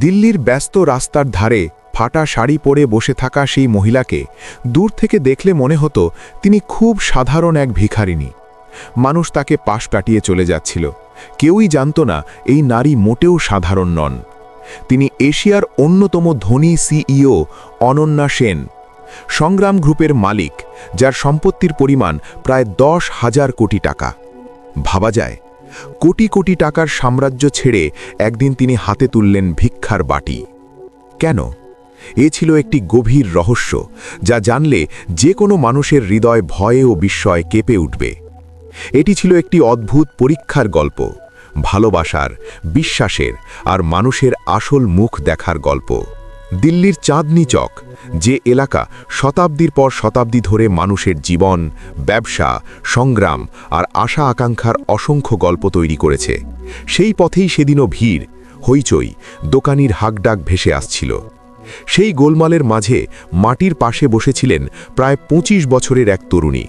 দিল্লির ব্যস্ত রাস্তার ধারে ফাটা শাড়ি পরে বসে থাকা সেই মহিলাকে দূর থেকে দেখলে মনে হতো তিনি খুব সাধারণ এক ভিখারিনী মানুষ তাকে পাশ কাটিয়ে চলে যাচ্ছিল। কেউই জানত না এই নারী মোটেও সাধারণ নন। তিনি এশিয়ার অন্যতম ধনী সিইও অনন্যা সেন, সংগ্রাম গ্রুপের মালিক, যার সম্পত্তির পরিমাণ প্রায় দশ হাজার কোটি টাকা। ভাবা যায় কোটি কোটি টাকার সাম্রাজ্য ছেড়ে একদিন তিনি হাতে তুললেন ভিক্ষার বাটি। কেন? এ ছিল একটি গভীর রহস্য, যা জানলে যে কোনো মানুষের হৃদয় ভয়ে ও বিস্ময় কেঁপে উঠবে। এটি ছিল একটি অদ্ভুত পরীক্ষার গল্প, ভালোবাসার, বিশ্বাসের আর মানুষের আসল মুখ দেখার গল্প। দিল্লির চাঁদনি চক, যে এলাকা শতাব্দীর পর শতাব্দী ধরে মানুষের জীবন, ব্যবসা, সংগ্রাম আর আশা আকাঙ্ক্ষার অসংখ্য গল্প তৈরি করেছে। সেই পথেই সেদিনও ভিড়, হইচই, দোকানির হাকডাক ভেসে আসছিল। সেই গোলমালের মাঝে মাটির পাশে বসেছিলেন প্রায় ২৫ বছরের এক তরুণী।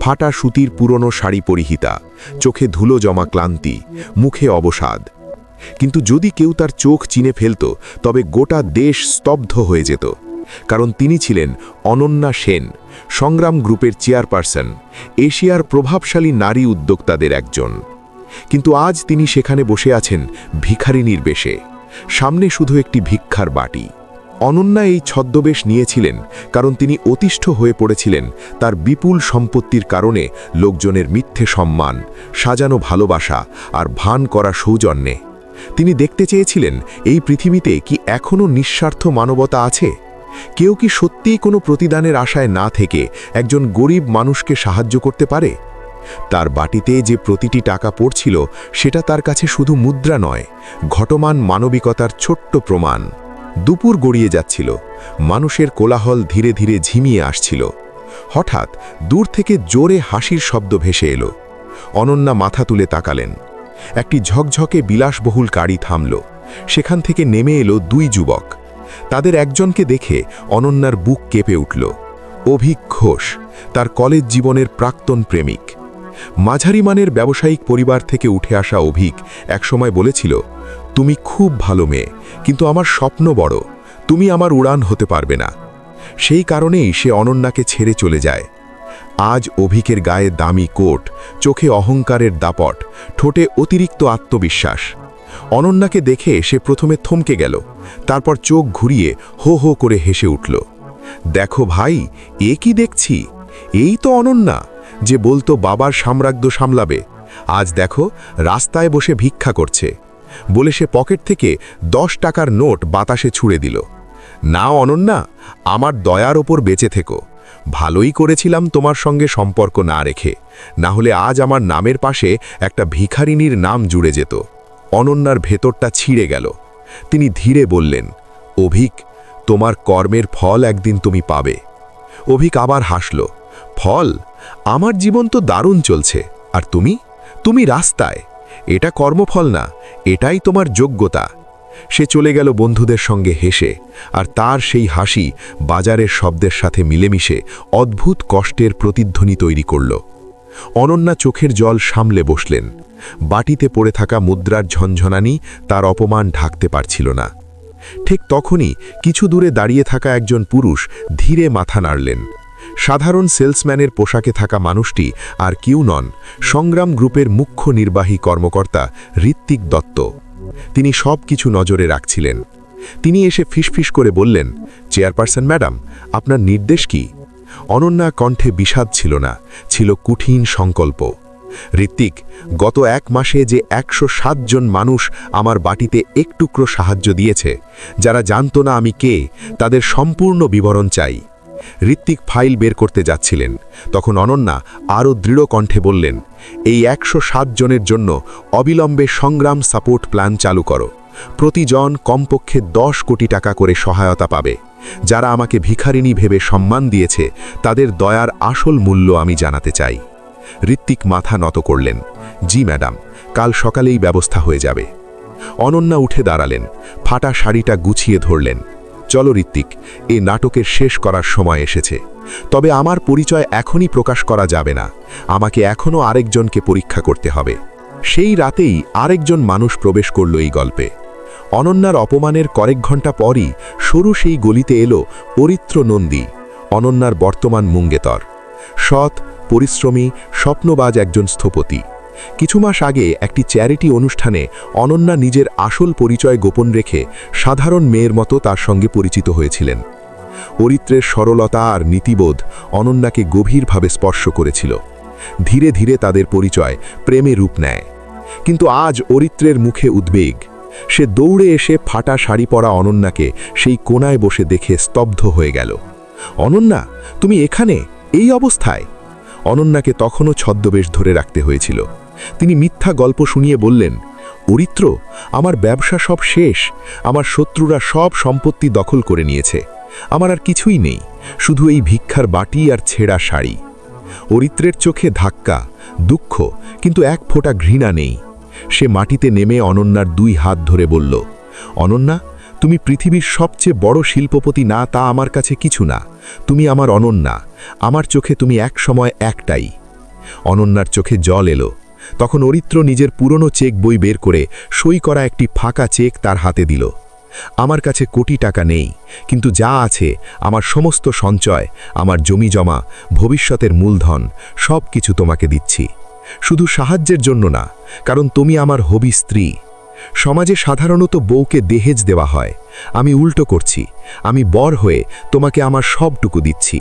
ফাটা সুতির পুরনো শাড়ি পরিহিতা, চোখে ধুলো জমা ক্লান্তি, মুখে অবসাদ। কিন্তু যদি কেউ তার চোখ চিনে ফেলত, তবে গোটা দেশ স্তব্ধ হয়ে যেত। কারণ তিনি ছিলেন অনন্যা সেন, সংগ্রাম গ্রুপের চেয়ারপারসন, এশিয়ার প্রভাবশালী নারী উদ্যোক্তাদের একজন। কিন্তু আজ তিনি সেখানে বসে আছেন ভিখারিনীর বেশে। সামনে শুধু একটি ভিক্ষার বাটি। অনন্যা এই ছদ্মবেশ নিয়েছিলেন কারণ তিনি অতিষ্ঠ হয়ে পড়েছিলেন তার বিপুল সম্পত্তির কারণে লোকজনের মিথ্যে সম্মান, সাজানো ভালোবাসা আর ভান করা সৌজন্যে। তিনি দেখতে চেয়েছিলেন, এই পৃথিবীতে কি এখনও নিঃস্বার্থ মানবতা আছে? কেউ কি সত্যিই কোনো প্রতিদানের আশায় না থেকে একজন গরিব মানুষকে সাহায্য করতে পারে? তার বাটিতে যে প্রতিটি টাকা পড়ছিল, সেটা তার কাছে শুধু মুদ্রা নয়, ঘটমান মানবিকতার ছোট্ট প্রমাণ। দুপুর গড়িয়ে যাচ্ছিল, মানুষের কোলাহল ধীরে ধীরে ঝিমিয়ে আসছিল। হঠাৎ দূর থেকে জোরে হাসির শব্দ ভেসে এলো। অনন্যা মাথা তুলে তাকালেন। একটি ঝকঝকে বিলাসবহুল গাড়ি থামল। সেখান থেকে নেমে এলো দুই যুবক। তাদের একজনকে দেখে অনন্যার বুক কেঁপে উঠল। অভিক ঘোষ, তার কলেজ জীবনের প্রাক্তন প্রেমিক। মাঝারি মানের ব্যবসায়িক পরিবার থেকে উঠে আসা অভিক একসময় বলেছিল, তুমি খুব ভালো মেয়ে, কিন্তু আমার স্বপ্ন বড়। তুমি আমার উড়ান হতে পারবে না। সেই কারণেই সে অনন্যাকে ছেড়ে চলে যায়। আজ অভিকের গায়ে দামি কোট, চোখে অহংকারের দাপট, ঠোঁটে অতিরিক্ত আত্মবিশ্বাস। অনন্যাকে দেখে সে প্রথমে থমকে গেল, তারপর চোখ ঘুরিয়ে হো হো করে হেসে উঠল। দেখো ভাই, এ কি দেখছি? এই তো অনন্যা, যে বলতো বাবার সাম্রাজ্য সামলাবে। আজ দেখো, রাস্তায় বসে ভিক্ষা করছে। বলে সে পকেট থেকে দশ টাকার নোট বাতাসে ছুঁড়ে দিল। না অনন্যা, আমার দয়ার ওপর বেঁচে থেকো। ভালোই করেছিলাম তোমার সঙ্গে সম্পর্ক না রেখে। না হলে আজ আমার নামের পাশে একটা ভিখারিনীর নাম জুড়ে যেত। অনন্যার ভেতরটা ছিঁড়ে গেল। তিনি ধীরে বললেন, অভিক, তোমার কর্মের ফল একদিন তুমি পাবে। অভিক আবার হাসল, ফল? আমার জীবন তো দারুণ চলছে। আর তুমি? তুমি রাস্তায়। এটা কর্মফল না, এটাই তোমার যোগ্যতা। সে চলে গেল বন্ধুদের সঙ্গে হেসে, আর তার সেই হাসি বাজারের শব্দের সাথে মিলেমিশে অদ্ভুত কষ্টের প্রতিধ্বনি তৈরি করল। অনন্যা চোখের জল সামলে বসলেন। বাটিতে পড়ে থাকা মুদ্রার ঝনঝনানি তার অপমান ঢাকতে পারছিল না। ঠিক তখনই কিছু দূরে দাঁড়িয়ে থাকা একজন পুরুষ ধীরে মাথা নাড়লেন। সাধারণ সেলসম্যানের পোশাকে থাকা মানুষটি আর কেউ নন, সংগ্রাম গ্রুপের মুখ্য নির্বাহী কর্মকর্তা ঋত্বিক দত্ত। তিনি সব কিছু নজরে রাখছিলেন। তিনি এসে ফিসফিস করে বললেন, চেয়ারপারসন, ম্যাডাম, আপনার নির্দেশ কি? অনন্যা কণ্ঠে বিষাদ ছিল না, ছিল কঠিন সংকল্প। ঋত্বিক, গত এক মাসে যে একশো জন মানুষ আমার বাটিতে এক টুকরো সাহায্য দিয়েছে, যারা জানত না আমি কে, তাদের সম্পূর্ণ বিবরণ চাই। ঋত্বিক ফাইল বের করতে যাচ্ছিলেন। তখন অনন্যা আরও দৃঢ় কণ্ঠে বললেন এই একশো জনের জন্য অবিলম্বে সংগ্রাম সাপোর্ট প্ল্যান চালু করো। প্রতিজন কমপক্ষে দশ কোটি টাকা করে সহায়তা পাবে। যারা আমাকে ভিখারিণী ভেবে সম্মান দিয়েছে, তাদের দয়ার আসল মূল্য আমি জানাতে চাই। ঋত্বিক মাথা নত করলেন। জি, ম্যাডাম, কাল সকালেই ব্যবস্থা হয়ে যাবে। অনন্যা উঠে দাঁড়ালেন। ফাটা শাড়িটা গুছিয়ে ধরলেন। চলো ঋত্বিক এ নাটকের শেষ করার সময় এসেছে। তবে আমার পরিচয় এখনই প্রকাশ করা যাবে না। আমাকে এখনও আরেকজনকে পরীক্ষা করতে হবে। সেই রাতেই আরেকজন মানুষ প্রবেশ করল এই গল্পে। অনন্যার অপমানের কয়েক ঘণ্টা পরই সরু সেই গলিতে এলো পরিত্র নন্দী, অনন্যার বর্তমান মুঙ্গেতর। সৎ, পরিশ্রমী, স্বপ্নবাজ একজন স্থপতি। কিছু মাস আগে একটি চ্যারিটি অনুষ্ঠানে অনন্যা নিজের আসল পরিচয় গোপন রেখে সাধারণ মেয়ের মতো তার সঙ্গে পরিচিত হয়েছিলেন। অরিত্রের সরলতা আর নীতিবোধ অনন্যাকে গভীরভাবে স্পর্শ করেছিল। ধীরে ধীরে তাদের পরিচয় প্রেমে রূপ নেয়। কিন্তু আজ অরিত্রের মুখে উদ্বেগ। সে দৌড়ে এসে ফাটা শাড়ি পরা অনন্যাকে সেই কোনায় বসে দেখে স্তব্ধ হয়ে গেল। অনন্যা, তুমি এখানে? এই অবস্থায়? অনন্যাকে তখনও ছদ্মবেশ ধরে রাখতে হয়েছিল। তিনি মিথ্যা গল্প শুনিয়ে বললেন অরিত্র আমার ব্যবসা সব শেষ, আমার শত্রুরা সব সম্পত্তি দখল করে নিয়েছে, আমার আর কিছুই নেই, শুধু এই ভিক্ষার বাটি আর ছেঁড়া শাড়ি। অরিত্রের চোখে ধাক্কা, দুঃখ, কিন্তু এক ফোঁটা ঘৃণা নেই। সে মাটিতে নেমে অনন্যার দুই হাত ধরে বলল, অনন্যা, তুমি পৃথিবীর সবচেয়ে বড় শিল্পপতি না, তা আমার কাছে কিছু না। তুমি আমার অনন্যা, আমার চোখে তুমি এক সময় একটাই। অনন্যার চোখে জল এলো তখন অরিত্র নিজের পুরনো চেক বই বের করে সই করা একটি ফাঁকা চেক তার হাতে দিল। আমার কাছে কোটি টাকা নেই, কিন্তু যা আছে, আমার সমস্ত সঞ্চয়, আমার জমি জমা, ভবিষ্যতের মূলধন, সব কিছু তোমাকে দিচ্ছি। শুধু সাহায্যের জন্য না, কারণ তুমি আমার হবি স্ত্রী। সমাজে সাধারণত বউকে দেহেজ দেওয়া হয়। আমি উল্টো করছি, আমি বর হয়ে তোমাকে আমার সবটুকু দিচ্ছি।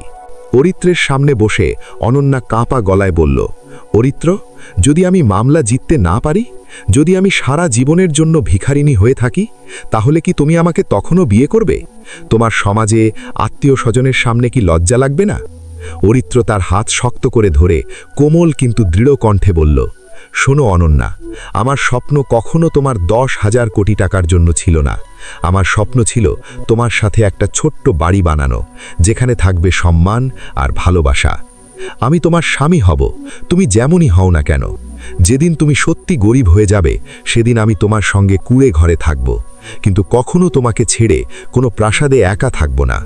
অরিত্রের সামনে বসে অনন্যা কাঁপা গলায় বলল, অরিত্র, যদি আমি মামলা জিততে না পারি, যদি আমি সারা জীবনের জন্য ভিখারিণী হয়ে থাকি, তাহলে কি তুমি আমাকে তখনও বিয়ে করবে? তোমার সমাজে আত্মীয় স্বজনের সামনে কি লজ্জা লাগবে না? অরিত্র তার হাত শক্ত করে ধরে কোমল কিন্তু দৃঢ় কণ্ঠে বলল শোনো অনন্যা, আমার স্বপ্ন কখনো তোমার দশ হাজার কোটি টাকার জন্য ছিল না। আমার স্বপ্ন ছিল তোমার সাথে একটা ছোট্ট বাড়ি বানানো, যেখানে থাকবে সম্মান আর ভালোবাসা। আমি তোমার স্বামী হব, তুমি যেমনই হও না কেন। যেদিন তুমি সত্যি গরিব হয়ে যাবে, সেদিন আমি তোমার সঙ্গে কুড়ে ঘরে থাকব। কিন্তু কখনো তোমাকে ছেড়ে কোনো প্রাসাদে একা থাকব না।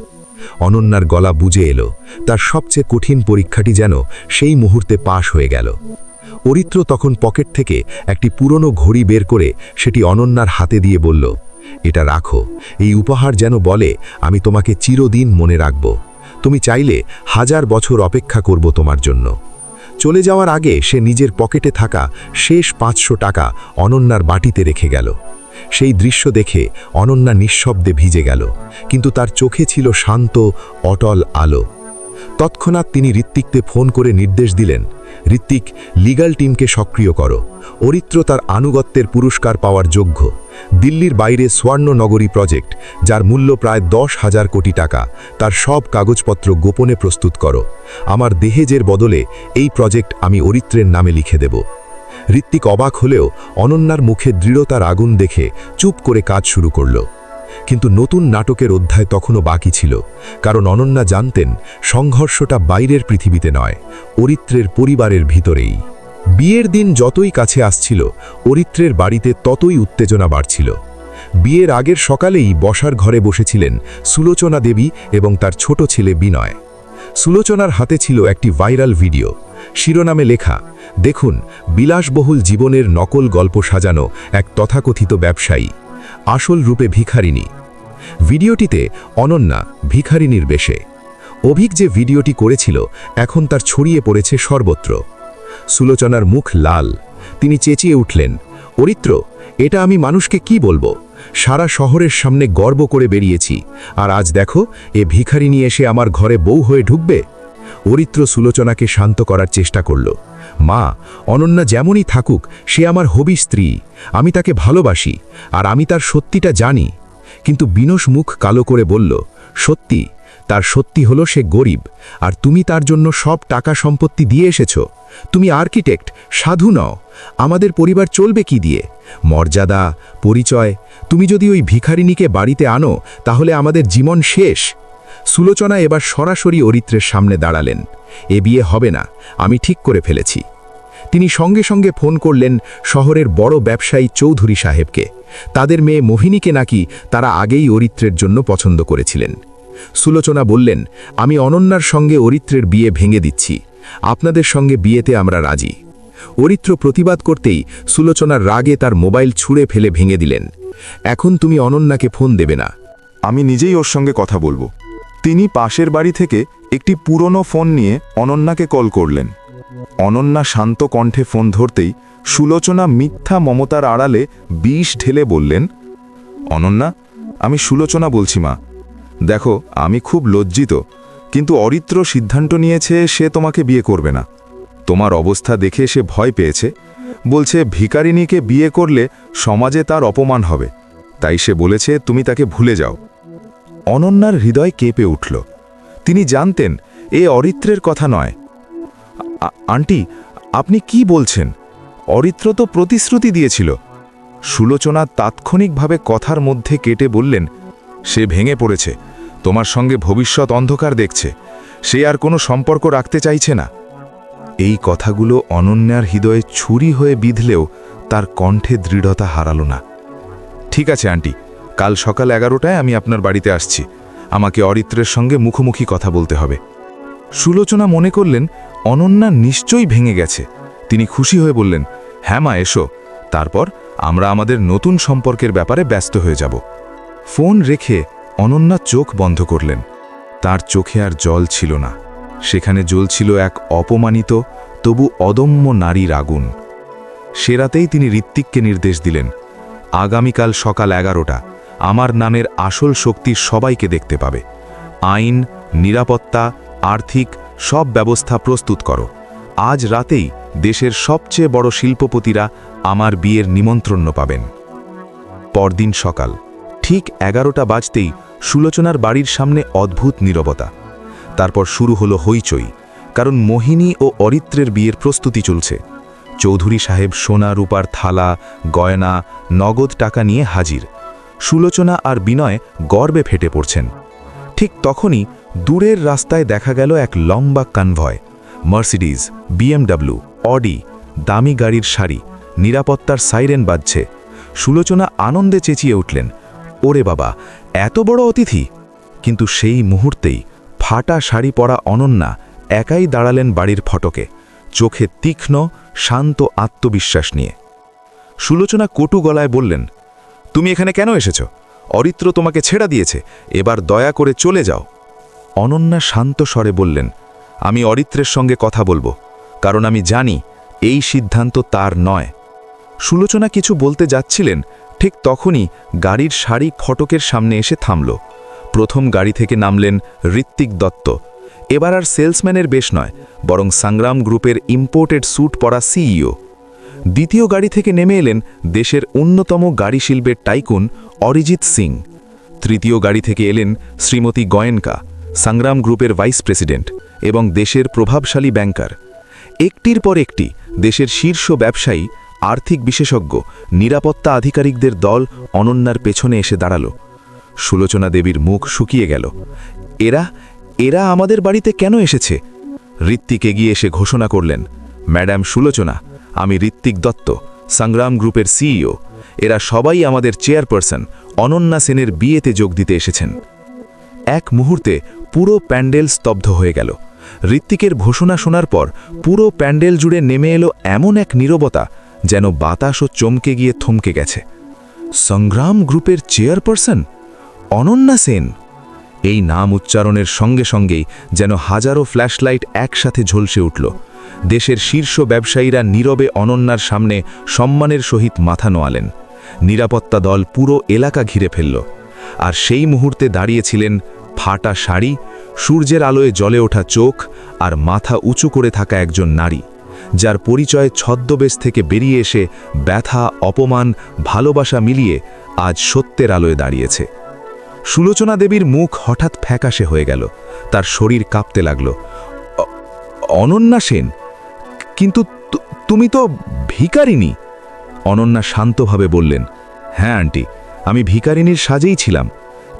অনন্যার গলা বুঝে এলো, তার সবচেয়ে কঠিন পরীক্ষাটি যেন সেই মুহূর্তে পাশ হয়ে গেল। অরিত্র তখন পকেট থেকে একটি পুরনো ঘড়ি বের করে সেটি অনন্যার হাতে দিয়ে বলল, এটা রাখো। এই উপহার যেন বলে, আমি তোমাকে চিরদিন মনে রাখব। তুমি চাইলে হাজার বছর অপেক্ষা করব তোমার জন্য। চলে যাওয়ার আগে সে নিজের পকেটে থাকা শেষ পাঁচশো টাকা অনন্যার বাটিতে রেখে গেল। সেই দৃশ্য দেখে অনন্যা নিঃশব্দে ভিজে গেল, কিন্তু তার চোখে ছিল শান্ত, অটল আলো। তৎক্ষণাৎ তিনি ঋত্বিকতে ফোন করে নির্দেশ দিলেন, ঋত্বিক, লিগাল টিমকে সক্রিয় করো। অরিত্র তার আনুগত্যের পুরস্কার পাওয়ার যোগ্য। দিল্লির বাইরে স্বর্ণনগরী প্রজেক্ট, যার মূল্য প্রায় দশ হাজার কোটি টাকা, তার সব কাগজপত্র গোপনে প্রস্তুত করো। আমার দেহেজের বদলে এই প্রজেক্ট আমি অরিত্রের নামে লিখে দেব। ঋত্বিক অবাক হলেও অনন্যার মুখে দৃঢ়তার আগুন দেখে চুপ করে কাজ শুরু করল। কিন্তু নতুন নাটকের অধ্যায় তখনও বাকি ছিল, কারণ অনন্যা জানতেন সংঘর্ষটা বাইরের পৃথিবীতে নয়, অরিত্রের পরিবারের ভিতরেই। বিয়ের দিন যতই কাছে আসছিল, অরিত্রের বাড়িতে ততই উত্তেজনা বাড়ছিল। বিয়ের আগের সকালেই বসার ঘরে বসেছিলেন সুলোচনা দেবী এবং তার ছোট ছেলে বিনয়। সুলোচনার হাতে ছিল একটি ভাইরাল ভিডিও, শিরোনামে লেখা, দেখুন, বিলাসবহুল জীবনের নকল গল্প সাজানো এক তথাকথিত ব্যবসায়ী। আসল রূপে ভিখারিণী। ভিডিওটিতে অনন্যা ভিখারিণীর বেশে। অভিক যে ভিডিওটি করেছিল, এখন তার ছড়িয়ে পড়েছে সর্বত্র। সুলোচনার মুখ লাল। তিনি চেঁচিয়ে উঠলেন, অরিত্র, এটা আমি মানুষকে কি বলব? সারা শহরের সামনে গর্ব করে বেরিয়েছি। আর আজ দেখো, এ ভিখারিনী এসে আমার ঘরে বউ হয়ে ঢুকবে? অরিত্র সুলোচনাকে শান্ত করার চেষ্টা করল। মা, অনন্যা যেমনই থাকুক, সে আমার হবি স্ত্রী। আমি তাকে ভালোবাসি, আর আমি তার সত্যিটা জানি। কিন্তু বিনস মুখ কালো করে বলল, সত্যি, তার সত্যি হলো সে গরিব, আর তুমি তার জন্য সব টাকা সম্পত্তি দিয়ে এসেছ। তুমি আর্কিটেক্ট, সাধু নও। আমাদের পরিবার চলবে কি দিয়ে? মর্যাদা, পরিচয়, তুমি যদি ওই ভিখারিনীকে বাড়িতে আনো, তাহলে আমাদের জীবন শেষ। সুলোচনা এবার সরাসরি অরিত্রের সামনে দাঁড়ালেন। এ বিয়ে হবে না, আমি ঠিক করে ফেলেছি। তিনি সঙ্গে সঙ্গে ফোন করলেন শহরের বড় ব্যবসায়ী চৌধুরী সাহেবকে। তাদের মেয়ে মোহিনীকে নাকি তারা আগেই অরিত্রের জন্য পছন্দ করেছিলেন। সুলোচনা বললেন, আমি অনন্যার সঙ্গে অরিত্রের বিয়ে ভেঙে দিচ্ছি। আপনাদের সঙ্গে বিয়েতে আমরা রাজি। অরিত্র প্রতিবাদ করতেই সুলোচনার রাগে তার মোবাইল ছুঁড়ে ফেলে ভেঙে দিলেন। এখন তুমি অনন্যাকে ফোন দেবে না। আমি নিজেই ওর সঙ্গে কথা বলব। তিনি পাশের বাড়ি থেকে একটি পুরনো ফোন নিয়ে অনন্যাকে কল করলেন। অনন্যা শান্ত কণ্ঠে ফোন ধরতেই সুলোচনা মিথ্যা মমতার আড়ালে বিষ ঢেলে বললেন, অনন্যা, আমি সুলোচনা বলছি মা। দেখো, আমি খুব লজ্জিত, কিন্তু অরিত্র সিদ্ধান্ত নিয়েছে সে তোমাকে বিয়ে করবে না। তোমার অবস্থা দেখে সে ভয় পেয়েছে। বলছে ভিকারিনীকে বিয়ে করলে সমাজে তার অপমান হবে। তাই সে বলেছে, তুমি তাকে ভুলে যাও। অনন্যার হৃদয় কেঁপে উঠল। তিনি জানতেন, এ অরিত্রের কথা নয়। আন্টি, আপনি কি বলছেন? অরিত্র তো প্রতিশ্রুতি দিয়েছিল। সুলোচনা তাৎক্ষণিকভাবে কথার মধ্যে কেটে বললেন, সে ভেঙে পড়েছে। তোমার সঙ্গে ভবিষ্যৎ অন্ধকার দেখছে। সে আর কোনো সম্পর্ক রাখতে চাইছে না। এই কথাগুলো অনন্যার হৃদয়ে ছুরি হয়ে বিঁধলেও তার কণ্ঠে দৃঢ়তা হারালো না। ঠিক আছে, আন্টি। কাল সকাল এগারোটায় আমি আপনার বাড়িতে আসছি। আমাকে অরিত্রের সঙ্গে মুখোমুখি কথা বলতে হবে। সুলোচনা মনে করলেন, অনন্যা নিশ্চয়ই ভেঙে গেছে। তিনি খুশি হয়ে বললেন হ্যাঁ মা, এসো। তারপর আমরা আমাদের নতুন সম্পর্কের ব্যাপারে ব্যস্ত হয়ে যাব ফোন রেখে অনন্যা চোখ বন্ধ করলেন। তার চোখে আর জল ছিল না। সেখানে জ্বলছিল এক অপমানিত, তবু অদম্য নারীর আগুন। সে রাতেই তিনি ঋত্বিককে নির্দেশ দিলেন, আগামীকাল সকাল এগারোটা আমার নামের আসল শক্তি সবাইকে দেখতে পাবে। আইন, নিরাপত্তা, আর্থিক সব ব্যবস্থা প্রস্তুত করো। আজ রাতেই দেশের সবচেয়ে বড় শিল্পপতিরা আমার বিয়ের নিমন্ত্রণ পাবেন। পরদিন সকাল, ঠিক এগারোটা বাজতেই সুলোচনার বাড়ির সামনে অদ্ভুত নীরবতা। তারপর শুরু হলো হইচই, কারণ মোহিনী ও অরিত্রের বিয়ের প্রস্তুতি চলছে। চৌধুরী সাহেব সোনা, রূপার থালা, গয়না, নগদ টাকা নিয়ে হাজির। সুলোচনা আর বিনয় গর্বে ফেটে পড়ছেন। ঠিক তখনই দূরের রাস্তায় দেখা গেল এক লম্বা কনভয় মার্সিডিজ বিএমডব্লিউ অডি দামি গাড়ির শাড়ি, নিরাপত্তার সাইরেন বাজছে। সুলোচনা আনন্দে চেঁচিয়ে উঠলেন, ওরে বাবা, এত বড় অতিথি? কিন্তু সেই মুহূর্তেই ফাটা শাড়ি পরা অনন্যা একাই দাঁড়ালেন বাড়ির ফটকে, চোখে তীক্ষ্ণ, শান্ত আত্মবিশ্বাস নিয়ে। সুলোচনা কটু গলায় বললেন তুমি এখানে কেন এসেছ? অরিত্র তোমাকে ছেড়া দিয়েছে, এবার দয়া করে চলে যাও। অনন্যা শান্ত স্বরে বললেন, আমি অরিত্রের সঙ্গে কথা বলব, কারণ আমি জানি এই সিদ্ধান্ত তার নয়। সুলোচনা কিছু বলতে যাচ্ছিলেন, ঠিক তখনই গাড়ির শাড়ি ফটকের সামনে এসে থামল। প্রথম গাড়ি থেকে নামলেন ঋত্বিক দত্ত। এবার আর সেলসম্যানের বেশ নয়, বরং সংগ্রাম গ্রুপের ইম্পোর্টেড স্যুট পরা সিইও। দ্বিতীয় গাড়ি থেকে নেমে এলেন দেশের অন্যতম গাড়ি শিল্পের টাইকুন অরিজিৎ সিং। তৃতীয় গাড়ি থেকে এলেন শ্রীমতী গয়েনকা, সংগ্রাম গ্রুপের ভাইস প্রেসিডেন্ট এবং দেশের প্রভাবশালী ব্যাংকার। একটির পর একটি দেশের শীর্ষ ব্যবসায়ী, আর্থিক বিশেষজ্ঞ, নিরাপত্তা আধিকারিকদের দল অনন্যার পেছনে এসে দাঁড়াল। সুলোচনা দেবীর মুখ শুকিয়ে গেল। এরা এরা আমাদের বাড়িতে কেন এসেছে? ঋত্বিক এগিয়ে এসে ঘোষণা করলেন। ম্যাডাম সুলোচনা আমি ঋত্বিক দত্ত, সংগ্রাম গ্রুপের সিইও। এরা সবাই আমাদের চেয়ারপারসন, অনন্যা সেনের বিয়েতে যোগ দিতে এসেছেন। এক মুহূর্তে পুরো প্যান্ডেল স্তব্ধ হয়ে গেল। ঋত্বিকের ঘোষণা শোনার পর পুরো প্যান্ডেল জুড়ে নেমে এলো এমন এক নীরবতা, যেন বাতাসও চমকে গিয়ে থমকে গেছে। সংগ্রাম গ্রুপের চেয়ারপারসন? অনন্যা সেন? এই নাম উচ্চারণের সঙ্গে সঙ্গেই যেন হাজারো ফ্ল্যাশলাইট একসাথে ঝলসে উঠল। দেশের শীর্ষ ব্যবসায়ীরা নীরবে অনন্যার সামনে সম্মানের সহিত মাথা নোয়ালেন। নিরাপত্তা দল পুরো এলাকা ঘিরে ফেলল। আর সেই মুহূর্তে দাঁড়িয়েছিলেন ফাটা শাড়ি, সূর্যের আলোয় জ্বলে ওঠা চোখ আর মাথা উঁচু করে থাকা একজন নারী, যার পরিচয় ছদ্মবেশ থেকে বেরিয়ে এসে ব্যথা, অপমান, ভালোবাসা মিলিয়ে আজ সত্যের আলোয় দাঁড়িয়েছে। সুলোচনা দেবীর মুখ হঠাৎ ফ্যাকাশে হয়ে গেল। তার শরীর কাঁপতে লাগল। অনন্যা সেন? কিন্তু তুমি তো ভিকারিনী অনন্যা শান্তভাবে বললেন হ্যাঁ আন্টি আমি ভিকারিনীর সাজেই ছিলাম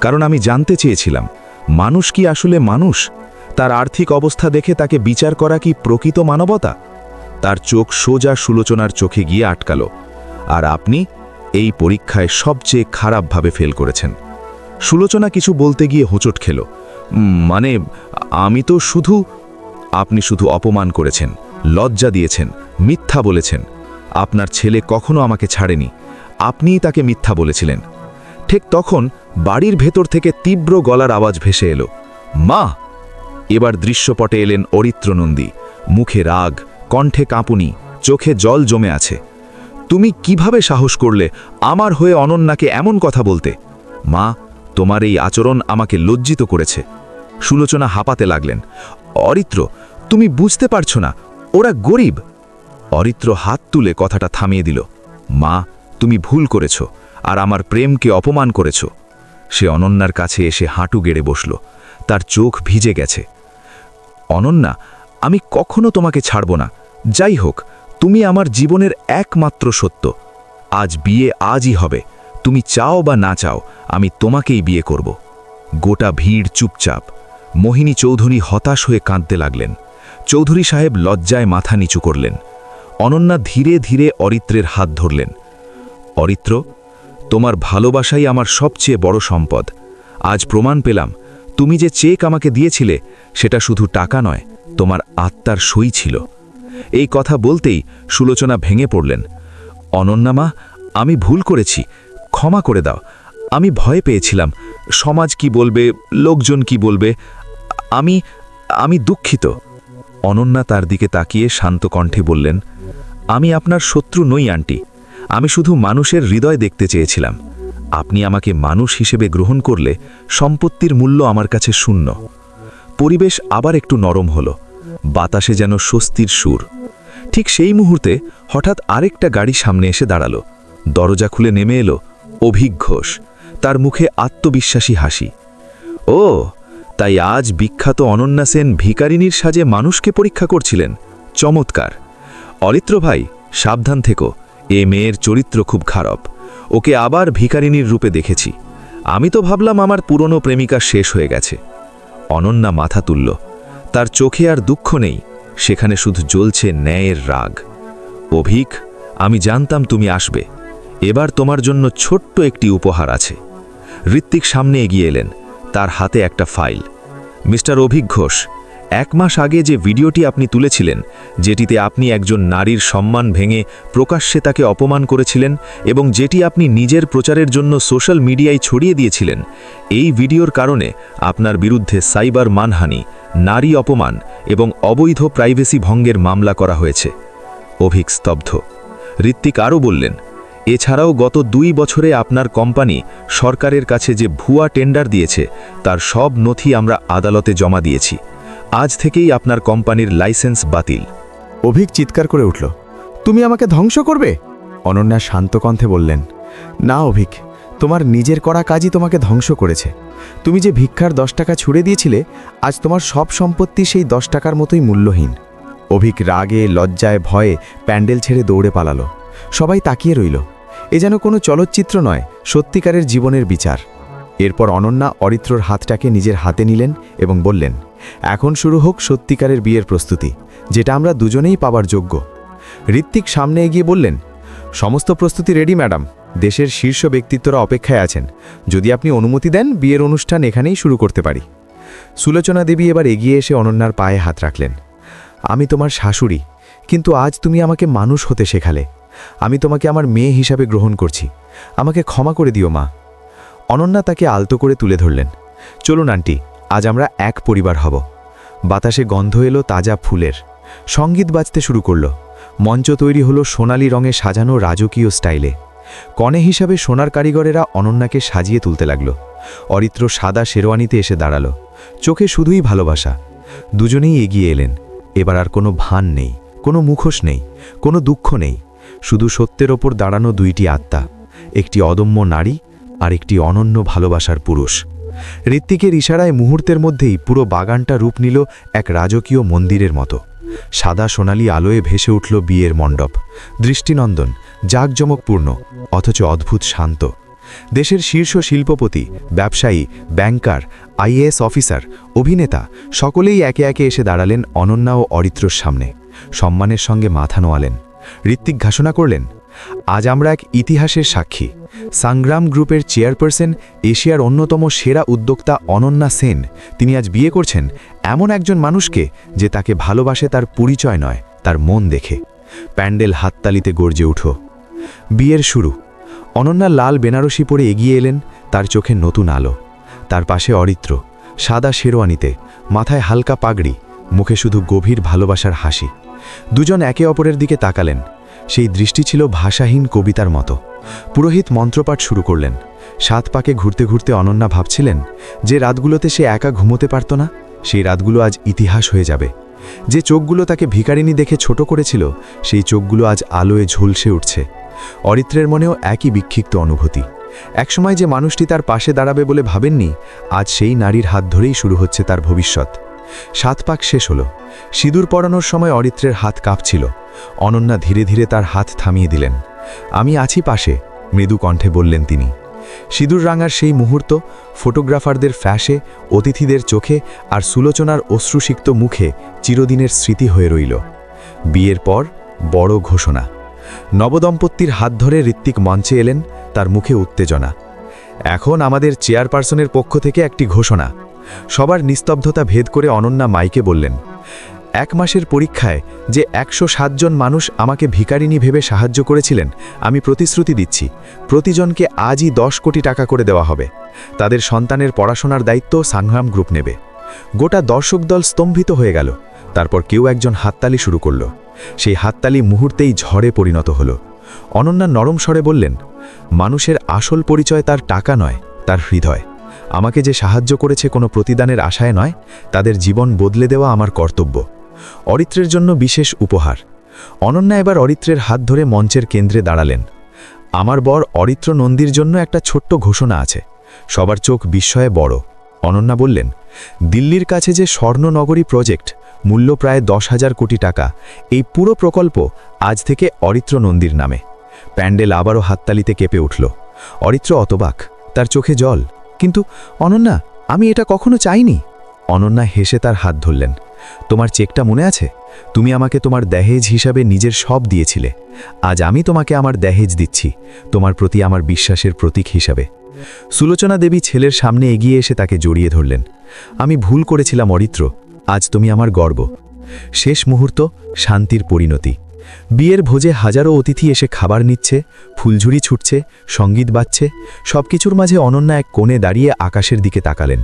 কারণ আমি জানতে চেয়েছিলাম মানুষ কি আসলে মানুষ? তার আর্থিক অবস্থা দেখে তাকে বিচার করা কি প্রকৃত মানবতা? তার চোখ সোজা সুলোচনার চোখে গিয়ে আটকাল আর আপনি এই পরীক্ষায় সবচেয়ে খারাপভাবে ফেল করেছেন। সুলোচনা কিছু বলতে গিয়ে হোঁচট খেল "উম, মানে আমি তো শুধু আপনি শুধু অপমান করেছেন। লজ্জা দিয়েছেন, মিথ্যা বলেছেন। আপনার ছেলে কখনো আমাকে ছাড়েনি। আপনিই তাকে মিথ্যা বলেছিলেন। ঠিক তখন বাড়ির ভেতর থেকে তীব্র গলার আওয়াজ ভেসে এলো। মা! এবার দৃশ্যপটে এলেন অরিত্রনন্দী। মুখে রাগ, কণ্ঠে কাঁপুনি, চোখে জল জমে আছে। তুমি কীভাবে সাহস করলে আমার হয়ে অনন্যাকে এমন কথা বলতে? মা, তোমার এই আচরণ আমাকে লজ্জিত করেছে। সুলোচনা হাঁপাতে লাগলেন। অরিত্র, তুমি বুঝতে পারছ না ওরা গরিব। অরিত্র হাত তুলে কথাটা থামিয়ে দিল, মা, তুমি ভুল করেছ আর আমার প্রেমকে অপমান করেছ। সে অনন্যার কাছে এসে হাঁটু গেড়ে বসল, তার চোখ ভিজে গেছে। অনন্যা, আমি কখনো তোমাকে ছাড়ব না। যাই হোক, তুমি আমার জীবনের একমাত্র সত্য। আজ বিয়ে আজই হবে। তুমি চাও বা না চাও, আমি তোমাকেই বিয়ে করব। গোটা ভিড় চুপচাপ। মোহিনী চৌধুরী হতাশ হয়ে কাঁদতে লাগলেন। চৌধুরী সাহেব লজ্জায় মাথা নিচু করলেন। অনন্যা ধীরে ধীরে অরিত্রের হাত ধরলেন। অরিত্র, তোমার ভালোবাসাই আমার সবচেয়ে বড় সম্পদ। আজ প্রমাণ পেলাম, তুমি যে চেক আমাকে দিয়েছিলে, সেটা শুধু টাকা নয়, তোমার আত্মার সই ছিল। এই কথা বলতেই সুলোচনা ভেঙে পড়লেন। অনন্যামা আমি ভুল করেছি, ক্ষমা করে দাও। আমি ভয় পেয়েছিলাম, সমাজ কি বলবে, লোকজন কি বলবে, আমি আমি দুঃখিত। অনন্যা তার দিকে তাকিয়ে শান্ত কণ্ঠে বললেন, আমি আপনার শত্রু নই, আন্টি। আমি শুধু মানুষের হৃদয় দেখতে চেয়েছিলাম। আপনি আমাকে মানুষ হিসেবে গ্রহণ করলে সম্পত্তির মূল্য আমার কাছে শূন্য। পরিবেশ আবার একটু নরম হলো। বাতাসে যেন স্বস্তির সুর। ঠিক সেই মুহূর্তে হঠাৎ আরেকটা গাড়ি সামনে এসে দাঁড়াল। দরজা খুলে নেমে এলো অভিক ঘোষ তার মুখে আত্মবিশ্বাসী হাসি। ও তাই আজ বিখ্যাত অনন্যা সেন ভিকারিনীর সাজে মানুষকে পরীক্ষা করছিলেন। চমৎকার। অরিত্র ভাই, সাবধান থেকো। এ মেয়ের চরিত্র খুব খারাপ। ওকে আবার ভিকারিনীর রূপে দেখেছি। আমি তো ভাবলাম আমার পুরনো প্রেমিকা শেষ হয়ে গেছে। অনন্যা মাথা তুলল। তার চোখে আর দুঃখ নেই। সেখানে শুধু জ্বলছে ন্যায়ের রাগ। অভিক, আমি জানতাম তুমি আসবে। এবার তোমার জন্য ছোট্ট একটি উপহার আছে। ঋত্বিক সামনে এগিয়ে এলেন। তার হাতে একটা ফাইল। মিস্টার অভিক ঘোষ, এক মাস আগে যে ভিডিওটি আপনি তুলেছিলেন, যেটিতে আপনি একজন নারীর সম্মান ভেঙে প্রকাশ্যে তাকে অপমান করেছিলেন এবং যেটি আপনি নিজের প্রচারের জন্য সোশ্যাল মিডিয়ায় ছড়িয়ে দিয়েছিলেন, এই ভিডিওর কারণে আপনার বিরুদ্ধে সাইবার মানহানি, নারী অপমান এবং অবৈধ প্রাইভেসি ভঙ্গের মামলা করা হয়েছে। অভিক স্তব্ধ। ঋত্বিক আরও বললেন এছাড়াও গত দুই বছরে আপনার কোম্পানি সরকারের কাছে যে ভুয়া টেন্ডার দিয়েছে, তার সব নথি আমরা আদালতে জমা দিয়েছি। আজ থেকেই আপনার কোম্পানির লাইসেন্স বাতিল। অভিক চিৎকার করে উঠল, তুমি আমাকে ধ্বংস করবে? অনন্যা শান্ত কণ্ঠে বললেন, না অভিক, তোমার নিজের করা কাজই তোমাকে ধ্বংস করেছে। তুমি যে ভিক্ষার দশ টাকা ছুড়ে দিয়েছিলে, আজ তোমার সব সম্পত্তি সেই দশ টাকার মতোই মূল্যহীন। অভিক রাগে, লজ্জায়, ভয়ে প্যান্ডেল ছেড়ে দৌড়ে পালালো। সবাই তাকিয়ে রইল। এ যেন কোনো চলচ্চিত্র নয়, সত্যিকারের জীবনের বিচার। এরপর অনন্যা অরিত্রর হাতটাকে নিজের হাতে নিলেন এবং বললেন, এখন শুরু হোক সত্যিকারের বিয়ের প্রস্তুতি, যেটা আমরা দুজনেই পাবার যোগ্য। ঋত্বিক সামনে এগিয়ে বললেন, সমস্ত প্রস্তুতি রেডি, ম্যাডাম। দেশের শীর্ষ ব্যক্তিত্বরা অপেক্ষায় আছেন। যদি আপনি অনুমতি দেন, বিয়ের অনুষ্ঠান এখানেই শুরু করতে পারি। সুলোচনা দেবী এবার এগিয়ে এসে অনন্যার পায়ে হাত রাখলেন, আমি তোমার শাশুড়ি, কিন্তু আজ তুমি আমাকে মানুষ হতে শেখালে। আমি তোমাকে আমার মেয়ে হিসাবে গ্রহণ করছি। আমাকে ক্ষমা করে দিও, মা। অনন্যা তাকে আলতো করে তুলে ধরলেন। চলুন, আন্টি, আজ আমরা এক পরিবার হব। বাতাসে গন্ধ এলো তাজা ফুলের। সংগীত বাজতে শুরু করল। মঞ্চ তৈরি হলো সোনালি রঙে সাজানো রাজকীয় স্টাইলে। কনে হিসাবে সোনার কারিগরেরা অনন্যাকে সাজিয়ে তুলতে লাগল। অরিত্র সাদা শেরওয়ানিতে এসে দাঁড়াল। চোখে শুধুই ভালোবাসা। দুজনেই এগিয়ে এলেন। এবার আর কোনো ভান নেই, কোনো মুখোশ নেই, কোনো দুঃখ নেই। শুধু সত্যের ওপর দাঁড়ানো দুইটি আত্মা, একটি অদম্য নারী আর একটি অনন্য ভালোবাসার পুরুষ। ঋত্বিকের ইশারায় মুহূর্তের মধ্যেই পুরো বাগানটা রূপ নিল এক রাজকীয় মন্দিরের মতো। সাদা সোনালি আলোয় ভেসে উঠল বিয়ের মণ্ডপ। দৃষ্টিনন্দন, জাঁকজমকপূর্ণ, অথচ অদ্ভুত শান্ত। দেশের শীর্ষ শিল্পপতি, ব্যবসায়ী, ব্যাংকার, আইএএস অফিসার, অভিনেতা সকলেই একে একে এসে দাঁড়ালেন অনন্যা ও অরিত্রর সামনে। সম্মানের সঙ্গে মাথা নোয়ালেন। ঋত্বিক ঘোষণা করলেন, আজ আমরা এক ইতিহাসের সাক্ষী। সাংগ্রাম গ্রুপের চেয়ারপারসন এশিয়ার অন্যতম সেরা উদ্যোক্তা অনন্যা সেন। তিনি আজ বিয়ে করছেন এমন একজন মানুষকে যে তাকে ভালোবাসে তার পরিচয় নয়, তার মন দেখে। প্যান্ডেল হাততালিতে গর্জে উঠো। বিয়ের শুরু। অনন্যা লাল বেনারসি পরে এগিয়ে এলেন তার চোখে নতুন আলো। তার পাশে অরিত্র, সাদা শেরওয়ানিতে, মাথায় হালকা পাগড়ি, মুখে শুধু গভীর ভালোবাসার হাসি। দুজন একে অপরের দিকে তাকালেন। সেই দৃষ্টি ছিল ভাষাহীন কবিতার মতো। পুরোহিত মন্ত্রপাঠ শুরু করলেন। সাত পাকে ঘুরতে ঘুরতে অনন্যা ভাবছিলেন যে রাতগুলোতে সে একা ঘুমোতে পারত না, সেই রাতগুলো আজ ইতিহাস হয়ে যাবে। যে চোখগুলো তাকে ভিকারিনী দেখে ছোট করেছিল, সেই চোখগুলো আজ আলোয় ঝলসে উঠছে। অরিত্রের মনেও একই বিক্ষিপ্ত অনুভূতি। একসময় যে মানুষটি তার পাশে দাঁড়াবে বলে ভাবেননি, আজ সেই নারীর হাত ধরেই শুরু হচ্ছে তার ভবিষ্যৎ। সাত পাক শেষ হলো। সিঁদুর পরানোর সময় অরিত্রের হাত কাঁপছিল। অনন্যা ধীরে ধীরে তার হাত থামিয়ে দিলেন। আমি আছি পাশে, মৃদু কণ্ঠে বললেন তিনি। সিঁদুর রাঙার সেই মুহূর্ত ফটোগ্রাফারদের ফ্যাশে, অতিথিদের চোখে আর সুলোচনার অশ্রুসিক্ত মুখে চিরদিনের স্মৃতি হয়ে রইল। বিয়ের পর বড় ঘোষণা। নবদম্পতির হাত ধরে ঋত্বিক মঞ্চে এলেন, তার মুখে উত্তেজনা। এখন আমাদের চেয়ারপারসনের পক্ষ থেকে একটি ঘোষণা। সবার নিস্তব্ধতা ভেদ করে অনন্যা মাইকে বললেন, এক মাসের পরীক্ষায় যে একশো জন মানুষ আমাকে ভিকারিনী ভেবে সাহায্য করেছিলেন, আমি প্রতিশ্রুতি দিচ্ছি, প্রতিজনকে আজই দশ কোটি টাকা করে দেওয়া হবে। তাদের সন্তানের পড়াশোনার দায়িত্ব সংগ্রাম গ্রুপ নেবে। গোটা দর্শক দল স্তম্ভিত হয়ে গেল। তারপর কেউ একজন হাততালি শুরু করল। সেই হাততালি মুহূর্তেই ঝড়ে পরিণত হল। অনন্যা নরম স্বরে বললেন, মানুষের আসল পরিচয় তার টাকা নয়, তার হৃদয়। আমাকে যে সাহায্য করেছে কোনো প্রতিদানের আশায় নয়, তাদের জীবন বদলে দেওয়া আমার কর্তব্য। অরিত্রের জন্য বিশেষ উপহার। অনন্যা এবার অরিত্রের হাত ধরে মঞ্চের কেন্দ্রে দাঁড়ালেন। আমার বর অরিত্র নন্দীর জন্য একটা ছোট্ট ঘোষণা আছে। সবার চোখ বিস্ময়ে বড়। অনন্যা বললেন, দিল্লির কাছে যে স্বর্ণনগরী প্রজেক্ট, মূল্য প্রায় দশ হাজার কোটি টাকা, এই পুরো প্রকল্প আজ থেকে অরিত্র নন্দীর নামে। প্যান্ডেল আবারও হাততালিতে কেঁপে উঠল। অরিত্র অতবাক, তার চোখে জল। কিন্তু অনন্যা, আমি এটা কখনো চাইনি। অনন্যা হেসে তার হাত ধরলেন। তোমার চেকটা মনে আছে? তুমি আমাকে তোমার দেহেজ হিসাবে নিজের সব দিয়েছিলে। আজ আমি তোমাকে আমার দেহেজ দিচ্ছি, তোমার প্রতি আমার বিশ্বাসের প্রতীক হিসাবে। সুলোচনা দেবী ছেলের সামনে এগিয়ে এসে তাকে জড়িয়ে ধরলেন। আমি ভুল করেছিলাম অরিত্র, আজ তুমি আমার গর্ব। শেষ মুহূর্ত শান্তির পরিণতি। বিয়ের ভোজে হাজারো অতিথি এসে খাবার নিচ্ছে, ফুলঝুরি ছুটছে, সংগীত বাজছে, সবকিছুর মাঝে অনন্যা এক কোণে দাঁড়িয়ে আকাশের দিকে তাকালেন।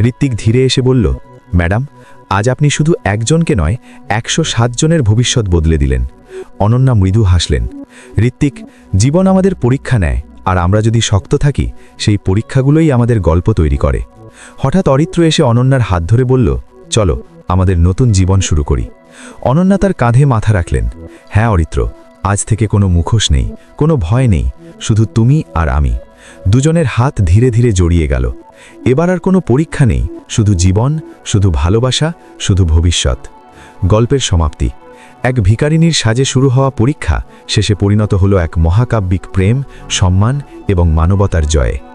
ঋত্বিক ধীরে এসে বলল, ম্যাডাম, আজ আপনি শুধু একজনকে নয়, একশো জনের ভবিষ্যৎ বদলে দিলেন। অনন্যা মৃদু হাসলেন, ঋত্বিক, জীবন আমাদের পরীক্ষা নেয়, আর আমরা যদি শক্ত থাকি, সেই পরীক্ষাগুলোই আমাদের গল্প তৈরি করে। হঠাৎ অরিত্র এসে অনন্যার হাত ধরে বলল, চলো, আমাদের নতুন জীবন শুরু করি। অনন্যা তার কাঁধে মাথা রাখলেন। হ্যাঁ অরিত্র, আজ থেকে কোনো মুখোশ নেই, কোনো ভয় নেই, শুধু তুমি আর আমি। দুজনের হাত ধীরে ধীরে জড়িয়ে গেল। এবার আর কোনো পরীক্ষা নেই, শুধু জীবন, শুধু ভালোবাসা, শুধু ভবিষ্যৎ। গল্পের সমাপ্তি। এক ভিকারিনীর সাজে শুরু হওয়া পরীক্ষা, শেষে পরিণত হলো এক মহাকাব্যিক প্রেম, সম্মান এবং মানবতার জয়ে।